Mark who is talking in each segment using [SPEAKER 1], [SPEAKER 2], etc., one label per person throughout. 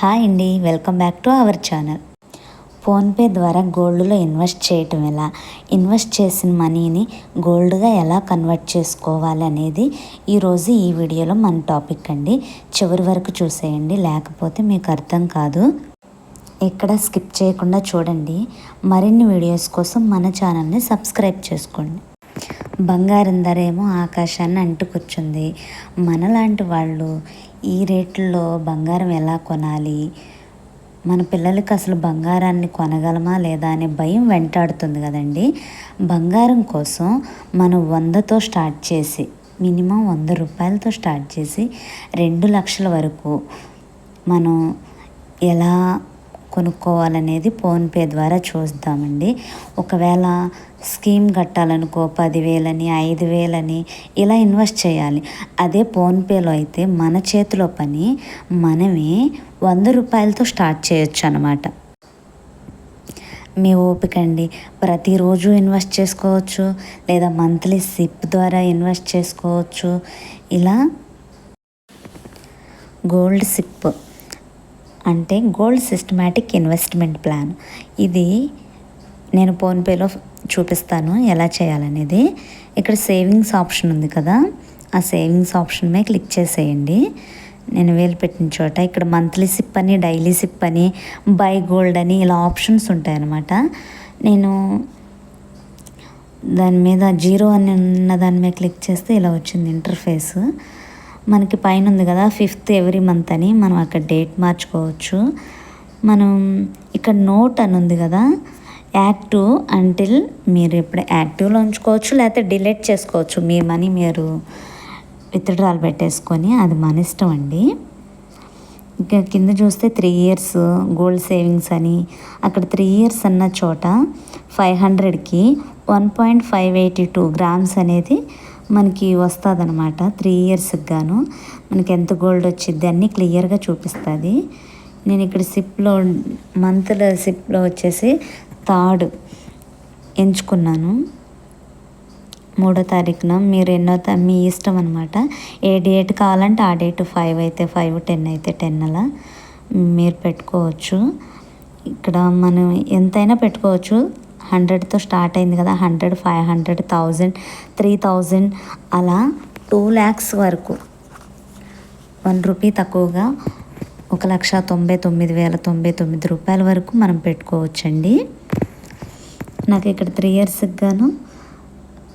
[SPEAKER 1] Hi అండి welcome back to our channel. PhonePe ద్వారా గోల్డ్లో ఇన్వెస్ట్ చేయటం ఎలా? ఇన్వెస్ట్ చేసిన మనీని గోల్డ్గా ఎలా కన్వర్ట్ చేసుకోవాలి అనేది ఈరోజు ఈ వీడియోలో మన టాపిక్ అండి. చివరి వరకు చూసేయండి లేకపోతే మీకు అర్థం కాదు. ఇక్కడ స్కిప్ చేయకుండా చూడండి. మరిన్ని వీడియోస్ కోసం మన ఛానల్ని సబ్స్క్రైబ్ చేసుకోండి. బంగారం ధర ఏమో ఆకాశాన్ని అంటుకొచ్చింది. మనలాంటి వాళ్ళు ఈ రేట్లలో బంగారం ఎలా కొనాలి? మన పిల్లలకి అసలు బంగారాన్ని కొనగలమా లేదా అనే భయం వెంటాడుతుంది కదండి. బంగారం కోసం మనం వందతో స్టార్ట్ చేసి మినిమం వంద రూపాయలతో స్టార్ట్ చేసి రెండు లక్షల వరకు మనం ఎలా కొనుక్కోవాలనేది ఫోన్పే ద్వారా చూద్దామండి ఒకవేళ స్కీమ్ కట్టాలనుకో పదివేలని ఐదు వేలని ఇలా ఇన్వెస్ట్ చేయాలి. అదే ఫోన్పేలో అయితే మన చేతిలో పని మనమే వంద రూపాయలతో స్టార్ట్ చేయొచ్చు అనమాట మీ ఓపిక అండి ప్రతిరోజు ఇన్వెస్ట్ చేసుకోవచ్చు లేదా మంత్లీ సిప్ ద్వారా ఇన్వెస్ట్ చేసుకోవచ్చు. ఇలా గోల్డ్ సిప్ అంటే గోల్డ్ సిస్టమాటిక్ ఇన్వెస్ట్మెంట్ ప్లాన్. ఇది నేను ఫోన్పేలో చూపిస్తాను ఎలా చేయాలనేది. ఇక్కడ సేవింగ్స్ ఆప్షన్ ఉంది కదా ఆ సేవింగ్స్ ఆప్షన్ మీద క్లిక్ చేసేయండి. నేను వేలు పెట్టిన చోట ఇక్కడ మంత్లీ సిప్ అని డైలీ సిప్ అని బై గోల్డ్ అని ఇలా ఆప్షన్స్ ఉంటాయన్నమాట. నేను దాని మీద జీరో అని ఉన్న దాని మీద క్లిక్ చేస్తే ఇలా వచ్చింది ఇంటర్ఫేస్. మనకి పైన ఉంది కదా ఫిఫ్త్ ఎవ్రీ మంత్ అని మనం అక్కడ డేట్ మార్చుకోవచ్చు. మనం ఇక్కడ నోట్ అని ఉంది కదా యాక్టివ్ అంటిల్ మీరు ఇప్పుడు యాక్టివ్లో ఉంచుకోవచ్చు లేకపోతే డిలీట్ చేసుకోవచ్చు. మీ మనీ మీరు విత్డ్రాల్ పెట్టేసుకొని అది మన ఇష్టం అండి. ఇంకా కింద చూస్తే త్రీ ఇయర్స్ గోల్డ్ సేవింగ్స్ అని అక్కడ త్రీ ఇయర్స్ అన్న చోట ఫైవ్ హండ్రెడ్కి one point five eighty two grams అనేది మనకి వస్తుంది అనమాట త్రీ ఇయర్స్కి గాను. మనకి ఎంత గోల్డ్ వచ్చింది అన్నీ క్లియర్గా చూపిస్తుంది. నేను ఇక్కడ సిప్లో మంత్ల సిప్లో వచ్చేసి థర్డ్ ఎంచుకున్నాను. మూడో తారీఖున మీరు ఎన్నో మీ ఇష్టం అనమాట ఏ డేట్ కావాలంటే ఆ డేట్ ఫైవ్ అయితే ఫైవ్ టెన్ అయితే టెన్ అలా మీరు పెట్టుకోవచ్చు. ఇక్కడ మనం ఎంతైనా పెట్టుకోవచ్చు. హండ్రెడ్తో స్టార్ట్ అయింది కదా hundred five hundred thousand three thousand అలా టూ ల్యాక్స్ వరకు. వన్ రూపీ తక్కువగా ఒక లక్ష తొంభై తొమ్మిది వేల తొంభై తొమ్మిది రూపాయల వరకు మనం పెట్టుకోవచ్చండి. నాకు ఇక్కడ త్రీ ఇయర్స్కి గాను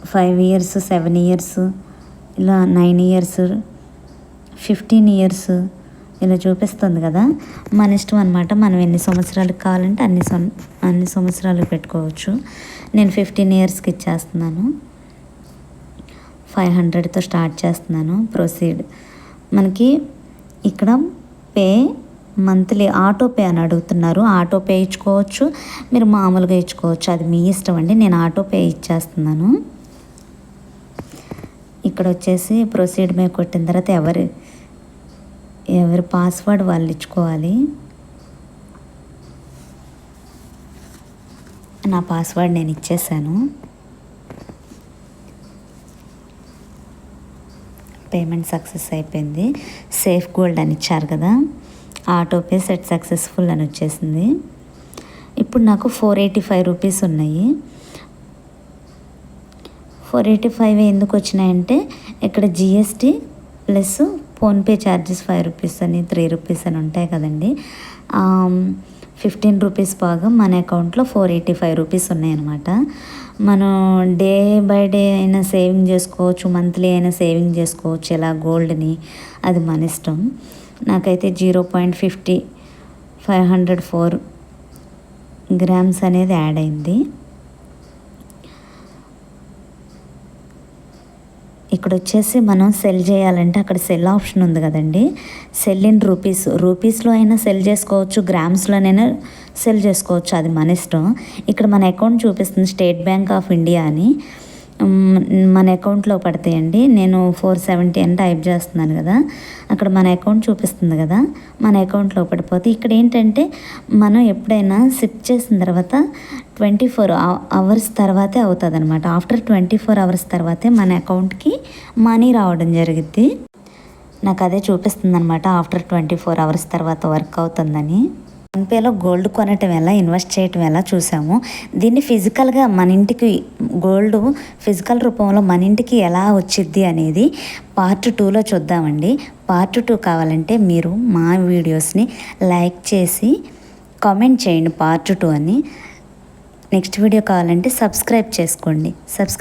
[SPEAKER 1] ఫైవ్ ఇయర్స్ సెవెన్ ఇయర్స్ ఇలా నైన్ ఇయర్స్ ఫిఫ్టీన్ ఇయర్స్ ఇలా చూపిస్తుంది కదా. మన ఇష్టం అనమాట మనం ఎన్ని సంవత్సరాలకు కావాలంటే అన్ని సం అన్ని సంవత్సరాలు పెట్టుకోవచ్చు. నేను ఫిఫ్టీన్ ఇయర్స్కి ఇచ్చేస్తున్నాను. ఫైవ్ హండ్రెడ్తో స్టార్ట్ చేస్తున్నాను. ప్రొసీడ్. మనకి ఇక్కడ పే మంత్లీ ఆటో పే అని అడుగుతున్నారు. ఆటో పే ఇచ్చుకోవచ్చు. మీరు మామూలుగా ఇచ్చుకోవచ్చు. అది మీ ఇష్టం అండి. నేను ఆటో పే ఇచ్చేస్తున్నాను. ఇక్కడ వచ్చేసి ప్రొసీడ్ మీద కొట్టిన తర్వాత ఎవరి ఎవరి పాస్వర్డ్ వాళ్ళు ఇచ్చుకోవాలి నా పాస్వర్డ్ నేను ఇచ్చేసాను పేమెంట్ సక్సెస్ అయిపోయింది. సేఫ్ గోల్డ్ అని ఇచ్చారు కదా. ఆటోపే సెట్ సక్సెస్ఫుల్ అని వచ్చేసింది. ఇప్పుడు నాకు ఫోర్ ఎయిటీ ఫైవ్ రూపీస్ ఉన్నాయి. ఫోర్ ఎయిటీ ఫైవ్ ఎందుకు వచ్చినాయంటే ఇక్కడ GST plus PhonePe charges five rupees అని త్రీ రూపీస్ అని ఉంటాయి కదండి. ఫిఫ్టీన్ రూపీస్ బాగా మన అకౌంట్లో ఫోర్ ఎయిటీ ఫైవ్ రూపీస్ ఉన్నాయన్నమాట. మనం డే బై డే అయినా సేవింగ్ చేసుకోవచ్చు మంత్లీ అయినా సేవింగ్ చేసుకోవచ్చు ఇలా గోల్డ్ని అది మన ఇష్టం. నాకైతే zero point fifty five hundred four grams అనేది యాడ్ అయింది. ఇక్కడ వచ్చేసి మనం సెల్ చేయాలంటే అక్కడ సెల్ ఆప్షన్ ఉంది కదండి. సెల్ ఇన్ రూపీస్ రూపీస్లో అయినా సెల్ చేసుకోవచ్చు గ్రామ్స్లోనైనా సెల్ చేసుకోవచ్చు అది మన ఇష్టం. ఇక్కడ మన అకౌంట్ చూపిస్తుంది స్టేట్ బ్యాంక్ ఆఫ్ ఇండియా అని. మన అకౌంట్లో పడతాయండి. నేను ఫోర్ సెవెంటీ అని టైప్ చేస్తున్నాను కదా. అక్కడ మన అకౌంట్ చూపిస్తుంది కదా. మన అకౌంట్లో పడిపోతే ఇక్కడ ఏంటంటే మనం ఎప్పుడైనా సిప్ చేసిన తర్వాత ట్వంటీ ఫోర్ అవర్స్ తర్వాతే అవుతుంది అనమాట ఆఫ్టర్ ట్వంటీ ఫోర్ అవర్స్ తర్వాతే మన అకౌంట్కి మనీ రావడం జరిగింది నాకు అదే చూపిస్తుంది అనమాట ఆఫ్టర్ ట్వంటీ ఫోర్ అవర్స్ తర్వాత వర్క్ అవుతుందని. ఫోన్పేలో గోల్డ్ కొనటం ఎలా ఇన్వెస్ట్ చేయటం ఎలా చూసాము. దీన్ని ఫిజికల్గా మన ఇంటికి గోల్డ్ ఫిజికల్ రూపంలో మన ఇంటికి ఎలా వచ్చిద్ది అనేది పార్ట్ టూలో చూద్దామండి. పార్ట్ టూ కావాలంటే మీరు మా వీడియోస్ని లైక్ చేసి కామెంట్ చేయండి పార్ట్ టూ అని. నెక్స్ట్ వీడియో కావాలంటే సబ్స్క్రైబ్ చేసుకోండి. సబ్స్క్రైబ్